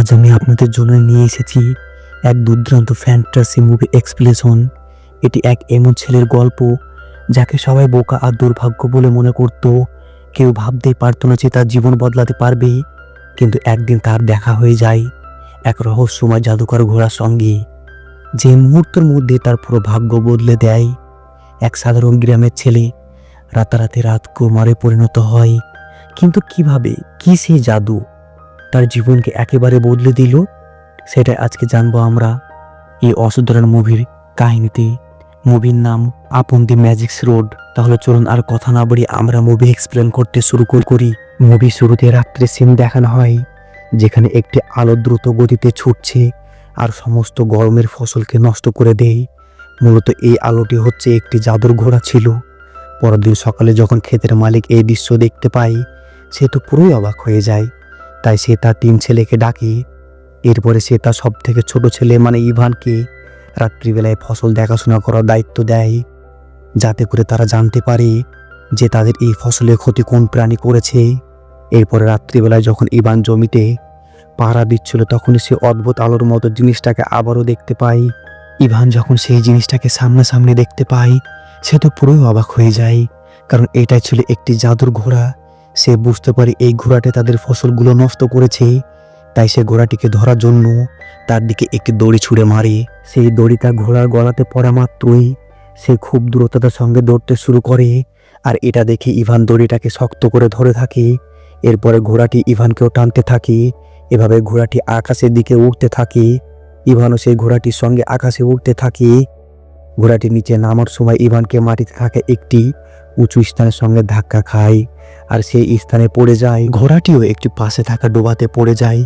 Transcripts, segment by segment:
আজ আমি আপনাদের জন্য নিয়ে এসেছি এক দুর্দান্ত ফ্যান্টাসি মুভি এক্সপ্লেশন এটি এক এমন ছেলের গল্প, যাকে সবাই বোকা আর দুর্ভাগ্য বলে মনে করত। কেউ ভাবতেই পারতো না যে তার জীবন বদলাতে পারবে, কিন্তু একদিন তার দেখা হয়ে যায় এক রহস্যময় জাদুকর ঘোড়ার সঙ্গে। যে মুহূর্তের মধ্যে তার পুরো ভাগ্য বদলে দেয়। এক সাধারণ গ্রামের ছেলে রাতারাতি রাত কুমারে পরিণত হয়। কিন্তু কীভাবে? কি সেই জাদু? তার জীবনকে একেবারে বদলে দিল, সেটাই আজকে জানব আমরা এই অসাধারণ মুভির কাহিনীতে মুভির নাম আপন দি ম্যাজিক্স রোড। তাহলে চলুন আর কথা না বাড়ি আমরা মুভি এক্সপ্লেন করতে শুরু কর- মুভি শুরুতে রাত্রে সিন দেখানো হয়, যেখানে একটি আলো দ্রুত গতিতে ছুটছে আর সমস্ত গরমের ফসলকে নষ্ট করে দেয়। মূলত এই আলোটি হচ্ছে একটি জাদুর ঘোড়া ছিল। পরের দিন সকালে যখন ক্ষেতের মালিক এই দৃশ্য দেখতে পায়, সে তো পুরোই অবাক হয়ে যায়। তাই সে তার তিন ছেলেকে ডাকে। এরপরে সে তার সব থেকে ছোট ছেলে মানে ইভানকে রাত্রিবেলায় ফসল দেখাশোনা করার দায়িত্ব দেয়, যাতে করে তারা জানতে পারে যে তাদের এই ফসলের ক্ষতি কোন প্রাণী করেছে। এরপরে রাত্রিবেলায় যখন ইভান জমিতে পাহারা দিচ্ছিল তখনই সে অদ্ভুত আলোর মতো জিনিসটাকে আবারও দেখতে পায়। ইভান যখন সেই জিনিসটাকে সামনাসামনি দেখতে পায়, সে তো পুরোই অবাক হয়ে যায়, কারণ এটাই ছিল একটি জাদুর ঘোড়া। সে বুঝতে পারে এই ঘোড়াটি তাদের ফসলগুলো নষ্ট করেছে। তাই সে ঘোড়াটিকে ধরার জন্য তার দিকে একটি দড়ি ছুঁড়ে মারে। সেই দড়ি তার ঘোড়ার গলাতে পড়া মাত্রই সে খুব দ্রুততার সঙ্গে দৌড়তে শুরু করে। আর এটা দেখে ইভান দড়িটাকে শক্ত করে ধরে থাকে। এরপরে ঘোড়াটি ইভানকেও টানতে থাকে। এভাবে ঘোড়াটি আকাশের দিকে উঠতে থাকে। ইভানও সেই ঘোড়াটির সঙ্গে আকাশে উঠতে থাকে। ঘোড়াটি নিচে নামার সময় ইভানকে মাটিতে থাকা একটি উঁচু স্থানের সঙ্গে ধাক্কা খায়। আর সেই স্থানে পড়ে যায়। ঘোড়াটিও একটু পাশে থাকা ডোবাতে পড়ে যায়।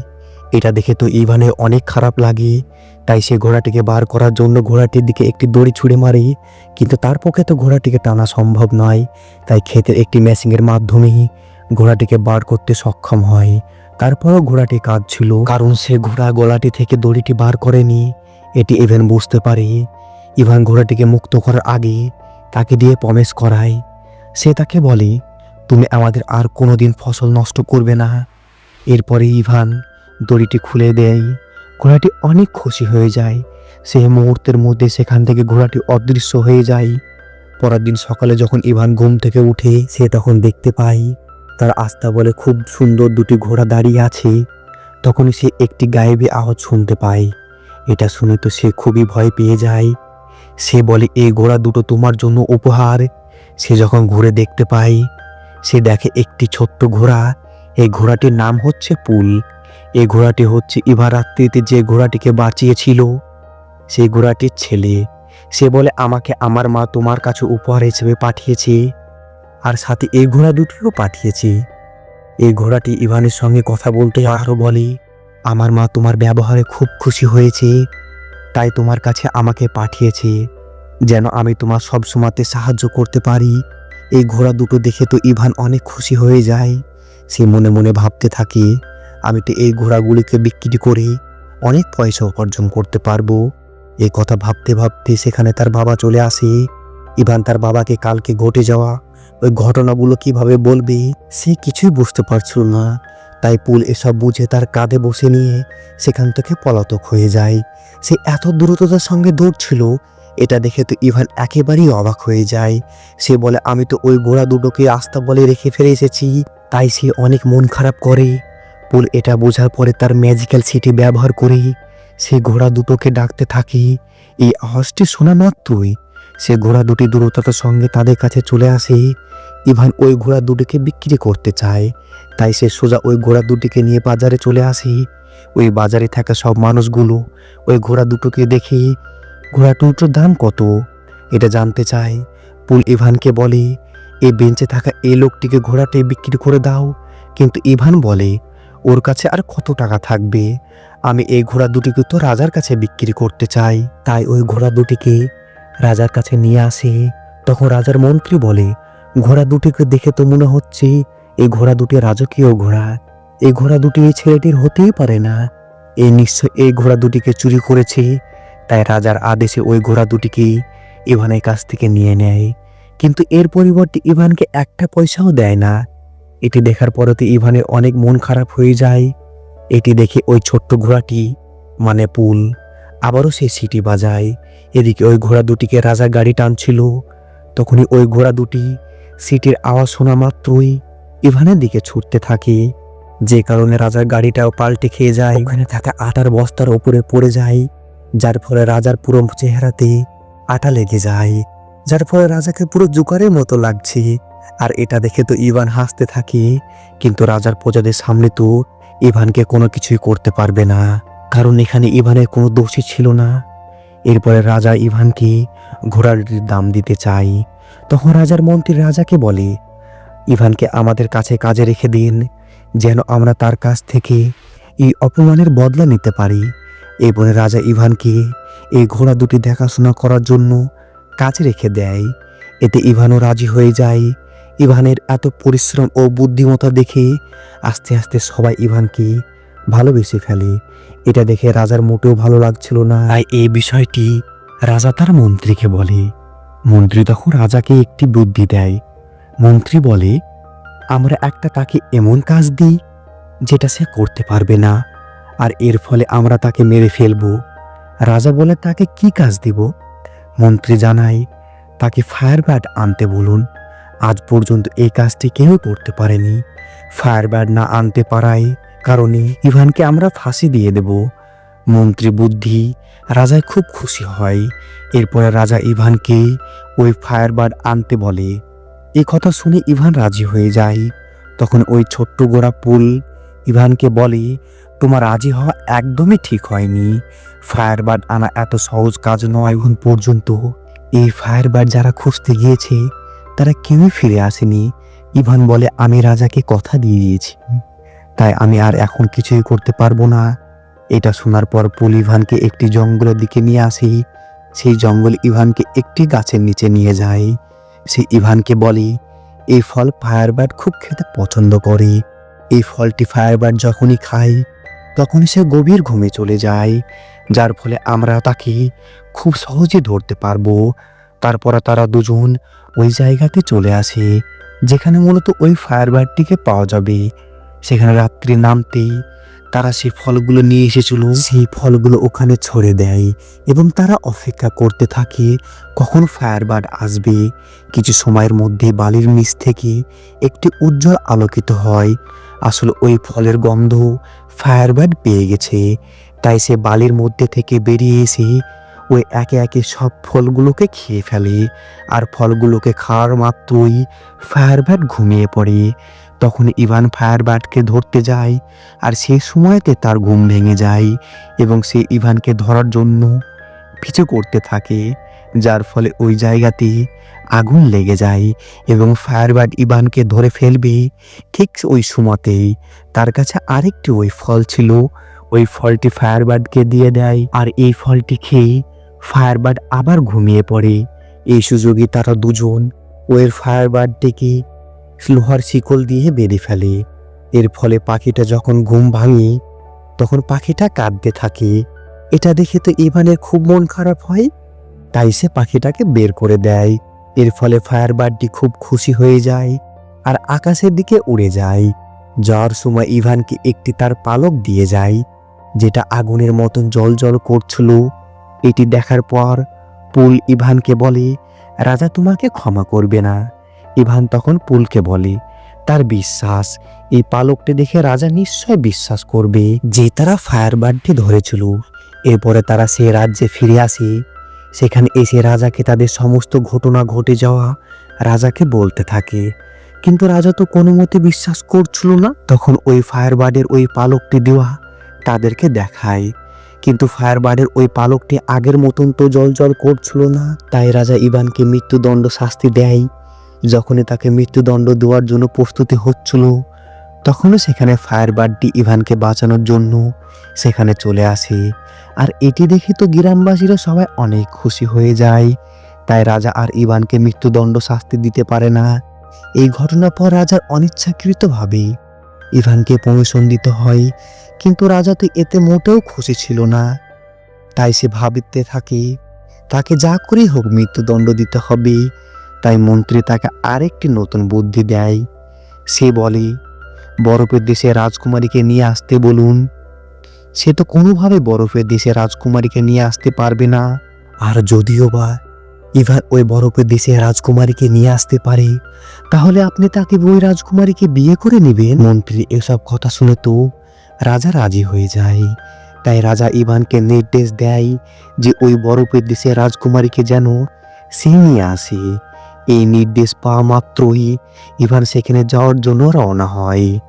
এটা দেখে তো ইভানের অনেক খারাপ লাগে। তাই সে ঘোড়াটিকে বার করার জন্য ঘোড়াটির দিকে একটি দড়ি ছুঁড়ে মারে। কিন্তু তার পক্ষে তো ঘোড়াটিকে টানা সম্ভব নয়। তাই ক্ষেতের একটি মেশিনের মাধ্যমে ঘোড়াটিকে বার করতে সক্ষম হয়। তারপরও ঘোড়াটি কাজ ছিল কারণ সে ঘোড়া গলাটি থেকে দড়িটি বার করেনি। এটি ইভেন বুঝতে পারে। ইভান ঘোড়াটিকে মুক্ত করার আগে তাকে দিয়ে প্রমেশ করায়। সে তাকে বলে তুমি আমাদের আর কোনো দিন ফসল নষ্ট করবে না। এরপরে ইভান দড়িটি খুলে দেয়। ঘোড়াটি অনেক খুশি হয়ে যায়। সেই মুহূর্তের মধ্যে সেখান থেকে ঘোড়াটি অদৃশ্য হয়ে যায়। পরের দিন সকালে যখন ইভান ঘুম থেকে উঠে, সে তখন দেখতে পায়, তার আস্তা বলে খুব সুন্দর দুটি ঘোড়া দাঁড়িয়ে আছে। তখনই সে একটি গায়েবী আওয়াজ শুনতে পায়। এটা শুনে তো সে খুবই ভয় পেয়ে যায়। সে বলে এই ঘোড়া দুটো তোমার জন্য উপহার। সে যখন ঘুরে দেখতে পায় সে দেখে একটি ছোট্ট ঘোড়া। এই ঘোড়াটির নাম হচ্ছে পুল। এই ঘোড়াটি হচ্ছে ইভা রাত্রিতে যে ঘোড়াটিকে বাঁচিয়েছিল। সেই ঘোড়াটির ছেলে। সে বলে, আমাকে আমার মা তোমার কাছে উপহার হিসেবে পাঠিয়েছে। আর সাথে এই ঘোড়া দুটিও পাঠিয়েছে। এই ঘোড়াটি ইভানের সঙ্গে কথা বলতে আরও বলে, আমার মা তোমার ব্যবহারে খুব খুশি হয়েছে। তাই তোমার কাছে আমাকে পাঠিয়েছে। যেন আমি তোমার সব সময়তে সাহায্য করতে পারি। এই ঘোড়া দুটো দেখে তো ইভান অনেক খুশি হয়ে যায়। সে মনে মনে ভাবতে থাকে, আমি তো এই ঘোড়াগুলিকে বিক্রি করে অনেক পয়সা উপার্জন করতে পারব। এই কথা ভাবতে ভাবতে সেখানে তার বাবা চলে আসে। ইভান তার বাবাকে কালকে ঘটে যাওয়া ওই ঘটনাগুলো কীভাবে বলবে সে কিছুই বুঝতে পারছিল না। তাই পুল এসব বুঝে তার কাঁধে বসে নিয়ে সেখান থেকে পলাতক হয়ে যায়। সে এত দ্রুততার সঙ্গে দৌড়ছিল এটা দেখে তো ইভান একেবারেই অবাক হয়ে যায়। সে বলে, আমি তো ওই ঘোড়া দুটোকে আস্তা বলে রেখে ফেলে এসেছি, তাই সে অনেক মন খারাপ করে। পুল এটা বোঝার পরে তার ম্যাজিক্যাল সিটি ব্যবহার করে। সে ঘোড়া দুটোকে ডাকতে থাকে, এই আওয়াজটি শোনা মাত্রই সে ঘোড়া দুটি দ্রুততার সঙ্গে তাদের কাছে চলে আসে। ইভান ওই ঘোড়া দুটিকে বিক্রি করতে চায়, তাই সে সোজা ওই ঘোড়া দুটিকে নিয়ে বাজারে চলে আসে। ওই বাজারে থাকা সব মানুষগুলো ওই ঘোড়া দুটোকে দেখে ঘোড়া দুটোর দাম কত? এটা জানতে চায় পুল ইভানকে বলে এই বেঞ্চে থাকা এই লোকটিকে ঘোড়াটি বিক্রি করে দাও। কিন্তু ইভান বলে, ওর কাছে আর কত টাকা থাকবে? আমি এই ঘোড়া দুটিকে তো রাজার কাছে বিক্রি করতে চাই। তাই ওই ঘোড়া দুটিকে রাজার কাছে নিয়ে আসে। তখন রাজার মন্ত্রী বলে, ঘোড়া দুটিকে দেখে তো মনে হচ্ছে এই ঘোড়া দুটি রাজকীয় ঘোড়া। এই ঘোড়া দুটি এই ছেলেটির হতেই পারে না। এই নিশ্চয় এই ঘোড়া দুটিকে চুরি করেছে। তাই রাজার আদেশে ওই ঘোড়া দুটিকে ইভানের কাছ থেকে নিয়ে নেয়। কিন্তু এর পরিবর্তে ইভানকে একটা পয়সাও দেয় না। এটি দেখার পরে তো ইভানের অনেক মন খারাপ হয়ে যায়। এটি দেখে ওই ছোট্ট ঘোড়াটি মানে পুল, আবারও সে সিটি বাজায়। এদিকে ওই ঘোড়া দুটিকে রাজার গাড়ি টানছিল। তখনই ওই ঘোড়া দুটি সিটির আওয়াজ শোনা মাত্রই ইভানের দিকে ছুটতে থাকে। যে কারণে রাজার গাড়িটাও পাল্টে খেয়ে যায়। ওখানে থাকা আটার বস্তার ওপরে পড়ে যায়। যার ফলে রাজার পুরো চেহারাতে আটা লেগে যায়, যার ফলে রাজাকে পুরো জুকারের মতো লাগছে। আর এটা দেখে তো ইভান হাসতে থাকে, কিন্তু রাজার প্রজাদের সামনে তো ইভানকে কোনো কিছুই করতে পারবে না, কারণ এখানে ইভানের কোনো দোষী ছিল না। এরপরে রাজা ইভানকে ঘোড়াটির দাম দিতে চায়। তখন রাজার মন্ত্রী রাজাকে বলে, ইভানকে আমাদের কাছে কাজে রেখে দিন, যেন আমরা তার কাছ থেকে এই অপমানের বদলা নিতে পারি। বলে রাজা ইভানকে এই ঘোড়া দুটি দেখাশোনা করার জন্য কাজে রেখে দেয়। এতে ইভানও রাজি হয়ে যায়। ইভানের এত পরিশ্রম ও বুদ্ধিমত্তা দেখে আস্তে আস্তে সবাই ইভানকে ভালোবেসে ফেলে। এটা দেখে রাজার মোটেও ভালো লাগছিল না। তাই এই বিষয়টি রাজা তার মন্ত্রীকে বলে। মন্ত্রী তখন রাজাকে একটি বুদ্ধি দেয়। মন্ত্রী বলে, আমরা একটা তাকে এমন কাজ দিই যেটা সে করতে পারবে না। আর এর ফলে আমরা তাকে মেরে ফেলব। রাজা বলে, তাকে কি কাজ দিব? মন্ত্রী জানায়, তাকে ফায়ার আনতে বলুন। আজ পর্যন্ত এই কাজটি কেউ করতে পারেনি। ফায়ার না আনতে পারায় কারণে ইভানকে আমরা ফাঁসি দিয়ে দেব। মন্ত্রী বুদ্ধি রাজায় খুব খুশি হয়। এরপরে রাজা ইভানকে ওই ফায়ার আনতে বলে। এ কথা শুনে ইভান রাজি হয়ে যায়। তখন ওই ছোট্ট গোড়া পুল ইভানকে বলে তোমার রাজি হওয়া একদমই ঠিক হয়নি। ফায়ার বার্ড আনা এত সহজ কাজ নয় এখন পর্যন্ত। এই ফায়ার বার্ড যারা খুঁজতে গিয়েছে, তারা কেউই ফিরে আসেনি। ইভান বলে, আমি রাজাকে কথা দিয়ে দিয়েছি। তাই আমি আর এখন কিছুই করতে পারব না। এটা শোনার পর পুল ইভানকে একটি জঙ্গলের দিকে নিয়ে আসি। সেই জঙ্গল ইভানকে একটি গাছের নিচে নিয়ে যায়। সে ইভানকে বলে, এই ফল ফায়ারবার্ড খুব খেতে পছন্দ করে। এই ফলটি ফায়ারবার্ড যখনই খায় তখনই সে গভীর ঘুমে চলে যায়, যার ফলে আমরা তাকে খুব সহজে ধরতে পারব। তারপরে তারা দুজন ওই জায়গাতে চলে আসে, যেখানে মূলত ওই ফায়ারবার্ডটিকে পাওয়া যাবে। সেখানে রাত্রি নামতেই তারা সেই ফলগুলো নিয়ে এসেছিল। সেই ফলগুলো ওখানে ছড়ে দেয় এবং তারা অপেক্ষা করতে থাকে, কখন ফায়ারবার্ড আসবে। কিছু সময়ের মধ্যে বালির নিচ থেকে একটি উজ্জ্বল আলোকিত হয়। আসলে ওই ফলের গন্ধ ফায়ারবার্ড পেয়ে গেছে। তাই সে বালির মধ্যে থেকে বেরিয়ে এসে ওই একে একে সব ফলগুলোকে খেয়ে ফেলে। আর ফলগুলোকে খাওয়ার মাত্রই ফায়ারবার্ড ঘুমিয়ে পড়ে। তখন ইভান ফায়ারবার্ডকে ধরতে যায় আর সেই সময়তে তার ঘুম ভেঙে যায় এবং সে ইভানকে ধরার জন্য পিছু করতে থাকে, যার ফলে ওই জায়গাতে আগুন লেগে যায় এবং ফায়ারবার্ড ইভানকে ধরে ফেলবে। ঠিক ওই সময়তেই তার কাছে আরেকটি ওই ফল ছিল, ওই ফলটি ফায়ারবার্ডকে দিয়ে দেয় আর এই ফলটি খেয়ে ফায়ারবার্ড আবার ঘুমিয়ে পড়ে। এই সুযোগে তারা দুজন ওই ফায়ারবার্ডটিকে লোহার শিকল দিয়ে বেঁধে ফেলে। এর ফলে পাখিটা যখন ঘুম ভাঙে, তখন পাখিটা কাঁদতে থাকে। এটা দেখে তো ইভানের খুব মন খারাপ হয়। তাই সে পাখিটাকে বের করে দেয়। এর ফলে ফায়ার ফায়ারবার্ডটি খুব খুশি হয়ে যায় আর আকাশের দিকে উড়ে যায়। যাওয়ার সময় ইভানকে একটি তার পালক দিয়ে যায়, যেটা আগুনের মতন জল জল করছিল। এটি দেখার পর পুল ইভানকে বলে, রাজা তোমাকে ক্ষমা করবে না। ইভান তখন পুলকে বলে, তার বিশ্বাস, এই পালকটি দেখে রাজা নিশ্চয় বিশ্বাস করবে যে তারা ফায়ারবার্ডটি ধরেছিল। এরপরে তারা সে রাজ্যে ফিরে আসে। সেখানে এসে রাজাকে তাদের সমস্ত ঘটনা ঘটে যাওয়া রাজাকে বলতে থাকে। কিন্তু রাজা তো কোনো মতে বিশ্বাস করছিল না। তখন ওই ফায়ারবার্ডের ওই পালকটি দেওয়া তাদেরকে দেখায়। কিন্তু ফায়ারবার্ডের ওই পালকটি আগের মতন তো জল জল করছিল না। তাই রাজা ইভানকে মৃত্যুদণ্ড শাস্তি দেয়। যখনই তাকে মৃত্যুদণ্ড দেওয়ার জন্য প্রস্তুতি হচ্ছিল তখনও সেখানে ফায়ারবার্ডটি ইভানকে বাঁচানোর জন্য সেখানে চলে আসে। আর এটি দেখে তো গ্রামবাসীরা সবাই অনেক খুশি হয়ে যায়। তাই রাজা আর ইভানকে মৃত্যুদণ্ড শাস্তি দিতে পারে না। এই ঘটনার পর রাজার অনিচ্ছাকৃতভাবে ইভানকে প্রমোশন দিতে হয়, কিন্তু রাজা তো এতে মোটেও খুশি ছিল না। তাই সে ভাবিতে থাকে, তাকে যা করেই হোক মৃত্যুদণ্ড দিতে হবে। তাই মন্ত্রী তাকে আরেকটি নতুন বুদ্ধি দেয়। সে বলে, বরফের দেশে রাজকুমারীকে নিয়ে আসতে বলুন। সে তো কোনোভাবে বরফের দেশে রাজকুমারীকে নিয়ে আসতে পারবে না। আর যদিও বা ইভান ওই বরফের দেশে রাজকুমারীকে নিয়ে আসতে পারে, তাহলে আপনি তাকে ওই রাজকুমারীকে বিয়ে করে নেবেন? মন্ত্রী এসব কথা শুনে তো রাজা রাজি হয়ে যায়। তাই রাজা ইভানকে নির্দেশ দেয় যে ওই বরফের দেশে রাজকুমারীকে যেন সে নিয়ে আসে। এই নির্দেশ পাওয়া মাত্রই ইভান সেখানে যাওয়ার জন্য রওনা হয়।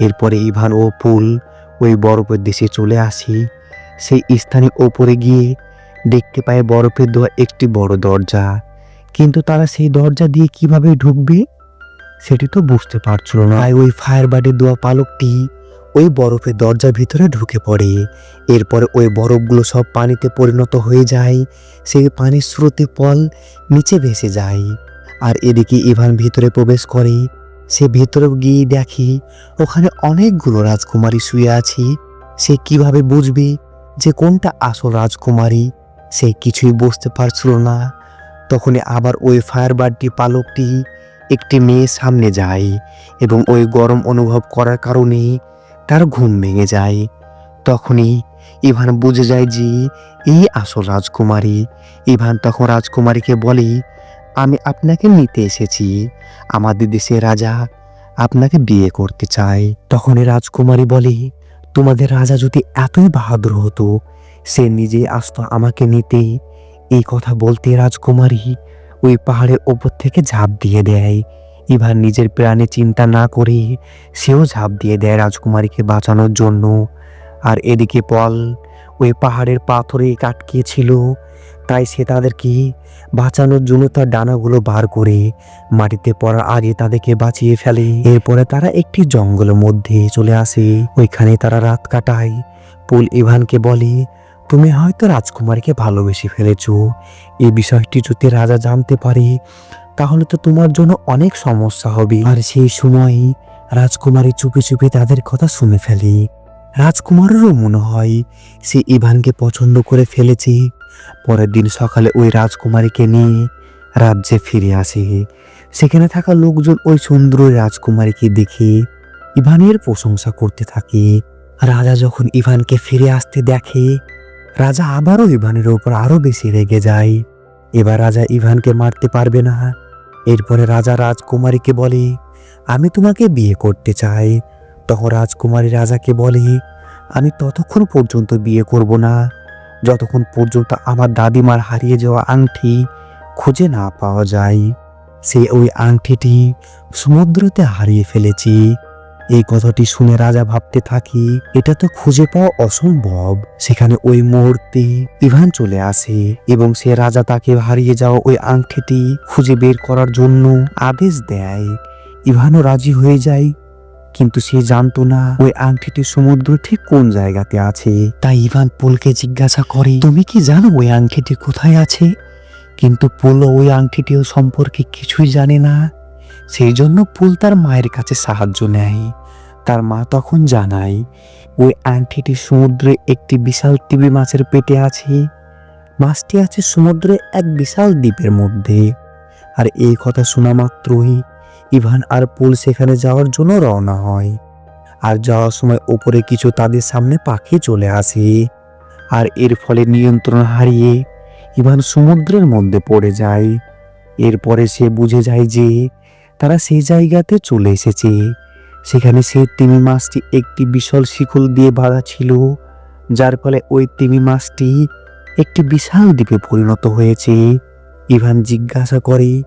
এরপরে ইভান ও পুল ওই বরফের দেশে চলে আসে। সেই স্থানে ওপরে গিয়ে দেখতে পায় বরফের দেওয়া একটি বড় দরজা। কিন্তু তারা সেই দরজা দিয়ে কীভাবে ঢুকবে সেটি তো বুঝতে পারছিল না। তাই ওই ফায়ার বার্ডের দেওয়া পালকটি ওই বরফের দরজার ভিতরে ঢুকে পড়ে। এরপরে ওই বরফগুলো সব পানিতে পরিণত হয়ে যায়। সেই পানির স্রোতে পল নিচে ভেসে যায়। আর এদিকে ইভান ভিতরে প্রবেশ করে। সে ভেতরে গিয়ে দেখে, ওখানে অনেকগুলো রাজকুমারী শুয়ে আছে। সে কীভাবে বুঝবে যে কোনটা আসল রাজকুমারী? সে কিছুই বুঝতে পারছিল না। তখনই আবার ওই ফায়ার বার্ডটি পালকটি একটি মেয়ের সামনে যায় এবং ওই গরম অনুভব করার কারণে তার ঘুম ভেঙে যায়। তখনই ইভান বুঝে যায় যে, এই আসল রাজকুমারী। ইভান তখন রাজকুমারীকে বলে আমি আপনাকে নিতে এসেছি। আমাদের দেশের রাজা আপনাকে বিয়ে করতে চায়। তখন রাজকুমারী বলে, তোমাদের রাজা যদি এতই বাহাদুর হতো, সে নিজে আসতো আমাকে নিতে। এই কথা বলতে রাজকুমারী ওই পাহাড়ের ওপর থেকে ঝাঁপ দিয়ে দেয়। এবার নিজের প্রাণে চিন্তা না করে সেও ঝাঁপ দিয়ে দেয় রাজকুমারীকে বাঁচানোর জন্য। আর এদিকে পল ওই পাহাড়ের পাথরে কাটকিয়েছিল। তাই সে তাদেরকে বাঁচানোর জন্য তার ডানাগুলো বার করে মাটিতে পড়ার আগে তাদেরকে বাঁচিয়ে ফেলে। এরপরে তারা একটি জঙ্গলের মধ্যে চলে আসে। ওইখানে তারা রাত কাটায়। পুল ইভানকে বলে, তুমি হয়তো রাজকুমারীকে ভালোবেসে ফেলেছ। এই বিষয়টি যদি রাজা জানতে পারে, তাহলে তো তোমার জন্য অনেক সমস্যা হবে। আর সেই সময় রাজকুমারী চুপে চুপে তাদের কথা শুনে ফেলে। রাজকুমারেরও মনে হয় সে ইভানকে পছন্দ করে ফেলেছে। পরের দিন সকালে ওই রাজকুমারীকে নিয়ে রাজ্যে ফিরে আসে। সেখানে থাকা লোকজন ওই সুন্দর রাজকুমারীকে দেখে ইভানের প্রশংসা করতে থাকে। রাজা যখন ইভানকে ফিরে আসতে দেখে, রাজা আবারও ইভানের ওপর আরও বেশি রেগে যায়। এবার রাজা ইভানকে মারতে পারবে না। এরপরে রাজা রাজকুমারীকে বলে, আমি তোমাকে বিয়ে করতে চাই। তখন রাজকুমারী রাজাকে বলে, আমি ততক্ষণ পর্যন্ত বিয়ে করব না। যতক্ষণ পর্যন্ত আমার দাদিমার হারিয়ে যাওয়া আংটি খুঁজে না পাওয়া যায়, সে ওই আংটিটি সমুদ্রতে হারিয়ে ফেলেছি। এই কথাটি শুনে রাজা ভাবতে থাকি, এটা তো খুঁজে পাওয়া অসম্ভব। সেখানে ওই মুহূর্তে ইভান চলে আসে এবং সে রাজা তাকে হারিয়ে যাওয়া ওই আংটিটি খুঁজে বের করার জন্য আদেশ দেয়। ইভানও রাজি হয়ে যায় কিন্তু সে জানতো না ওই আংটিটি সমুদ্র ঠিক কোন জায়গাতে আছে। তাই ইভান পুলকে জিজ্ঞাসা করে, তুমি কি জানো ওই আংটিটি কোথায় আছে? কিন্তু পুল ওই আংটিটিও সম্পর্কে কিছুই জানে না। সেই জন্য পুল তার মায়ের কাছে সাহায্য নেয়। তার মা তখন জানায়, ওই আংটিটি সমুদ্রে একটি বিশাল টিবি মাছের পেটে আছে। মাছটি আছে সমুদ্রে এক বিশাল দ্বীপের মধ্যে। আর এই কথা শোনা মাত্রই ইভান আর পুল সেখানে যাওয়ার জন্য রওনা হয়। আর যাওয়ার সময় ওপরে কিছু তাদের সামনে পাখি চলে আসে। আর এর ফলে নিয়ন্ত্রণ হারিয়ে ইভান সমুদ্রের মধ্যে পড়ে যায়। এরপরে সে বুঝে যায় যে তারা সেই জায়গাতে চলে এসেছে। সেখানে সে তিমি মাছটি একটি বিশাল শিকল দিয়ে বাঁধা ছিল, যার ফলে ওই তিমি মাছটি একটি বিশাল দ্বীপে পরিণত হয়েছে। ইভান জিজ্ঞাসা করে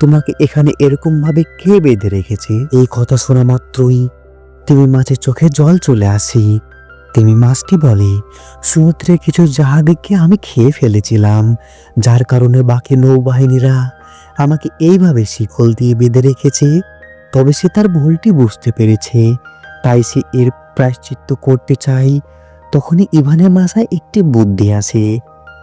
তোমাকে এখানে এরকম ভাবে কে বেঁধে রেখেছে? এই কথা শোনা মাত্রই তিমি মাছের চোখে জল চলে আসে। তিমি মাছটি বলে, সমুদ্রে কিছু জাহাজকে আমি খেয়ে ফেলেছিলাম, যার কারণে বাকি নৌবাহিনীরা আমাকে এইভাবে শিকল দিয়ে বেঁধে রেখেছে। তবে সে তার ভুলটি বুঝতে পেরেছে। তাই সে এর প্রায়শ্চিত্ত করতে চাই তখনই ইভানের মাথায় একটি বুদ্ধি আসে।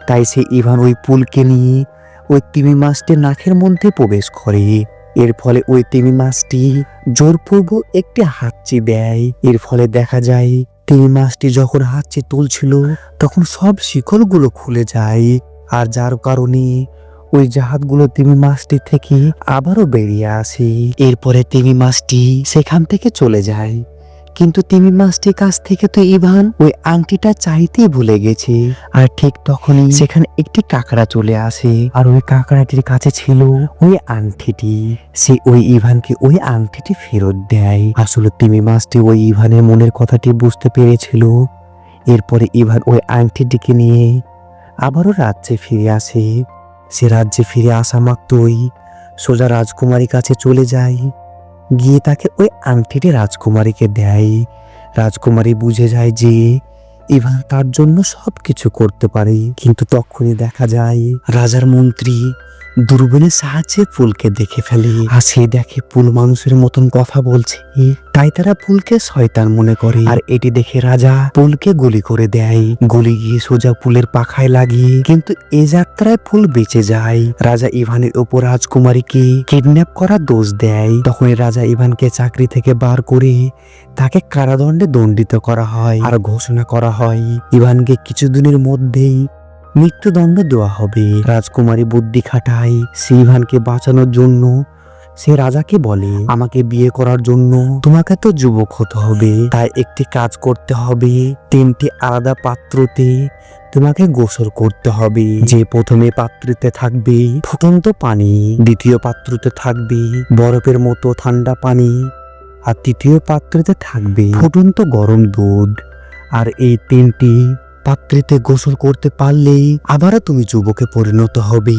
তাই সে ইভান ওই পুলকে নিয়ে ওই তিমি মাছটি নাকের মধ্যে প্রবেশ করে। এর ফলে ওই তিমি মাছটি জোরপূর্বক একটি হাতচি দেয়। এর ফলে দেখা যায়, তিমি মাছটি যখন হাতচি তুলছিল, তখন সব শিকলগুলো খুলে যায়। আর যার কারণে ওই জাহাজগুলো তিমি মাছটি থেকে আবারও বেরিয়ে আসে। এরপরে তিমি মাছটি সেখান থেকে চলে যায়। কিন্তু তিমি মাছটির কাছ থেকে তো ইভান ওই আংটিটা চাইতেই ভুলে গেছে। আর ঠিক তখনই সেখানে একটি কাকড়া চলে আসে আর ওই কাকড়াটির কাছে ছিল ওই আংটিটি। সে ওই ইভানকে ওই আংটিটি ফেরত দেয়। আসলে তিমি মাছটি ওই ইভানের মনের কথাটি বুঝতে পেরেছিল। এরপরে ইভান ওই আংটিটিকে নিয়ে আবারও রাজ্যে ফিরে আসে। সে রাজ্যে ফিরে আসা মাত্রই সোজা রাজকুমারীর কাছে চলে যায়। গিয়ে তাকে ওই আংটিটি রাজকুমারীকে দেয়। রাজকুমারী বুঝে যায় যে ইভান তার জন্য সব কিছু করতে পারে। কিন্তু তখনই দেখা যায়, রাজার মন্ত্রী দূরবীনের সাহায্যে ফুলকে দেখে ফেলে। আর সে দেখে ফুল মানুষের মতন কথা বলছে। তাই তারা ফুলকে শয়তান মনে করে। আর এটি দেখে রাজা ফুলকে গুলি করে দেয়। গুলি গিয়ে সোজা ফুলের পাখায় লাগিয়ে কিন্তু এ যাত্রায় ফুল বেঁচে যায়। রাজা ইভানের ওপর রাজকুমারীকে কিডন্যাপ করার দোষ দেয়। তখন রাজা ইভানকে চাকরি থেকে বার করে তাকে কারাদণ্ডে দণ্ডিত করা হয়। আর ঘোষণা করা হয়, ইভানকে কিছুদিনের মধ্যেই মৃত্যুদণ্ড দেওয়া হবে। রাজকুমারী বুদ্ধি খাটায় সে ইভানকে বাঁচানোর জন্য সে রাজাকে বলে, আমাকে বিয়ে করার জন্য তোমাকে তো যুবক হতে হবে, তাই একটি কাজ করতে হবে। তিনটি আলাদা পাত্রতে তোমাকে গোসল করতে হবে। যে প্রথমে পাত্রতে থাকবে ফুটন্ত পানি, দ্বিতীয় পাত্রতে থাকবে বরফের মতো ঠান্ডা পানি, আর তৃতীয় পাত্রতে থাকবে ফুটন্ত গরম দুধ। আর এই তিনটি পাত্রিতে গোসল করতে পারলেই আবারও তুমি যুবকে পরিণত হবে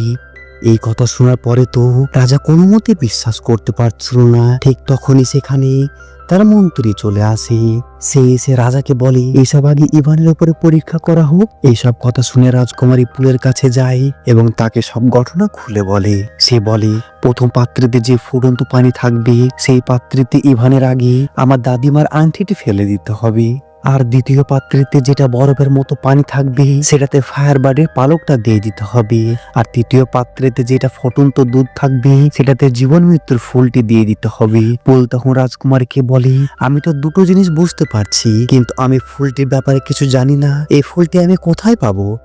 এই কথা শোনার পরে তো রাজা কোনো মতে বিশ্বাস করতে পারছিল না। ঠিক তখনই সেখানে তার মন্ত্রী চলে আসে। সে এসে রাজাকে বলে এইসব আগে ইভানের উপরে পরীক্ষা করা হোক। এইসব কথা শুনে রাজকুমারী পুলের কাছে যায় এবং তাকে সব ঘটনা খুলে বলে। সে বলে, প্রথম পাত্রেতে যে ফুটন্ত পানি থাকবে, সেই পাত্রেতে ইভানের আগে আমার দাদিমার আংটিটি ফেলে দিতে হবে। আর দ্বিতীয় পাত্রেতে যেটা বরফের মতো পানি থাকবে, সেটাতে ফায়ার বার্ডের পালকটা দিয়ে দিতে হবে। আর তৃতীয় পাত্রেতে যেটা ফটন্ত দুধ থাকবে, সেটাতে জীবন মৃত্যুর ফুলটি দিয়ে দিতে হবে। পুল তখন রাজকুমারীকে বলে, আমি তো দুটো জিনিস বুঝতে পারছি, কিন্তু আমি ফুলটির ব্যাপারে কিছু জানি না। এই ফুলটি আমি কোথায় পাবো?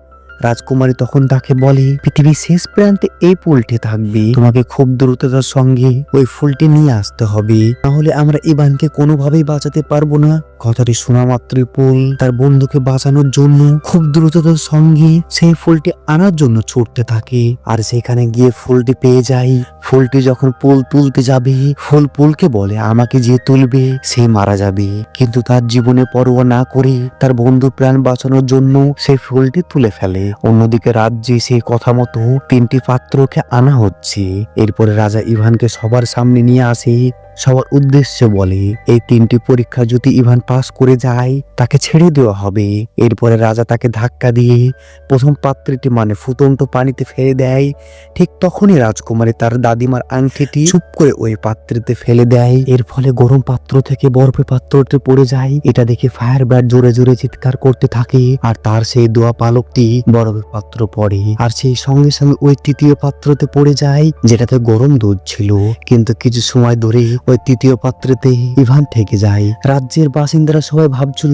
রাজকুমারী তখন তাকে বলে, পৃথিবীর শেষ প্রান্তে এই ফুলটি থাকবে। তোমাকে খুব দ্রুততার সঙ্গে ওই ফুলটি নিয়ে আসতে হবে। তাহলে আমরা ইবানকে কোনোভাবেই বাঁচাতে পারব না। কথাটি শোনা মাত্রই পুল তার বন্ধুকে বাঁচানোর জন্য খুব দ্রুততার সঙ্গে সেই ফুলটি আনার জন্য ছুটতে থাকে। আর সেখানে গিয়ে ফুলটি পেয়ে যায়। ফুলটি যখন পুল তুলতে যাবে, ফুল পুলকে বলে, আমাকে যে তুলবে, সে মারা যাবে। কিন্তু তার জীবনে পরোয়া না করে তার বন্ধু প্রাণ বাঁচানোর জন্য সেই ফুলটি তুলে ফেলে। অন্যদিকে রাজ্যে সেই কথা মতো তিনটি পাত্রকে আনা হচ্ছে। এরপরে রাজা ইভানকে সবার সামনে নিয়ে আসে। সবার উদ্দেশ্যে বলে, এই তিনটি পরীক্ষা যদি ইভান পাস করে যায়, তাকে ছেড়ে দেওয়া হবে। এরপরে রাজা তাকে ধাক্কা দিয়ে প্রথম পাত্রটি মানে ফুটন্ত পানিতে ফেলে দেয়। ঠিক তখনই রাজকুমারী তার দাদিমার আংটিটি চুপ করে ওই পাত্রতে ফেলে দেয়। এর ফলে গরম পাত্র থেকে বরফের পাত্রতে পড়ে যায়। এটা দেখে ফায়ার ব্যাট জোরে জোরে চিৎকার করতে থাকে, আর তার সেই দোয়া পালকটি বরফের পাত্র পড়ে, আর সেই সঙ্গে সঙ্গে ওই তৃতীয় পাত্রতে পড়ে যায়, যেটাতে গরম দুধ ছিল। কিন্তু কিছু সময় ধরে ওই তৃতীয় পাত্রেতে ইভান থেকে যায়। রাজ্যের বাসিন্দারা সবাই ভাবছিল,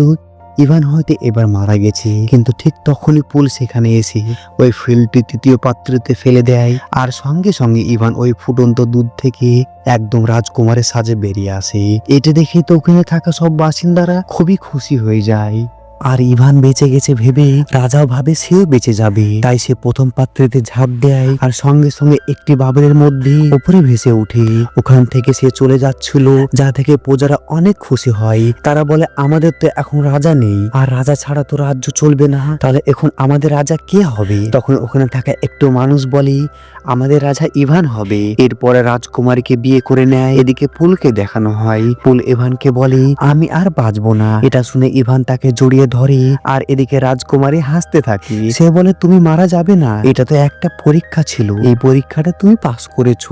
ইভান হয়তো এবার মারা গেছে। কিন্তু ঠিক তখনই পুল সেখানে এসে ওই ফিল্ডটি তৃতীয় পাত্রতে ফেলে দেয়। আর সঙ্গে সঙ্গে ইভান ওই ফুটন্ত দুধ থেকে একদম রাজকুমারের সাজে বেরিয়ে আসে। এটা দেখে তো ওখানে থাকা সব বাসিন্দারা খুবই খুশি হয়ে যায়। আর ইভান বেঁচে গেছে ভেবে রাজাও ভাবে সেও বেঁচে যাবে। তাই সে প্রথম পাত্রেতে ঝাঁপ দেয় আর সঙ্গে সঙ্গে একটি বাবরের মধ্যে উপরে ভেসে উঠে ওখান থেকে সে চলে যাচ্ছিল, যা থেকে প্রজারা অনেক খুশি হয়। তারা বলে, আমাদের তো এখন রাজা নেই। আর রাজা ছাড়া তো রাজ্য চলবে না। তাহলে এখন আমাদের রাজা কে হবে? তখন ওখানে থাকা একটু মানুষ বলে, আমাদের রাজা ইভান হবে। এরপরে রাজকুমারীকে বিয়ে করে নেয়। এদিকে পুলকে দেখানো হয়। পুল ইভানকে বলে, আমি আর বাঁচবো না। এটা শুনে ইভান তাকে জড়িয়ে ধরে আর এদিকে রাজকুমারী হাসতে থাকে। সে বলে, তুমি মারা যাবে না। এটা তো একটা পরীক্ষা ছিল। এই পরীক্ষাটা তুমি পাস করেছ।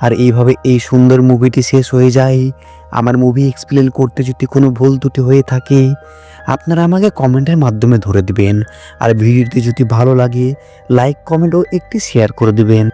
আর এইভাবে এই সুন্দর মুভিটি শেষ হয়ে যায়। আমার মুভি এক্সপ্লেন করতে যদি কোনো ভুল ত্রুটি হয়ে থাকে, আপনারা আমাকে কমেন্টের মাধ্যমে ধরে দিবেন। আর ভিডিওটি যদি ভালো লাগে লাইক কমেন্ট ও একটি শেয়ার করে দিবেন।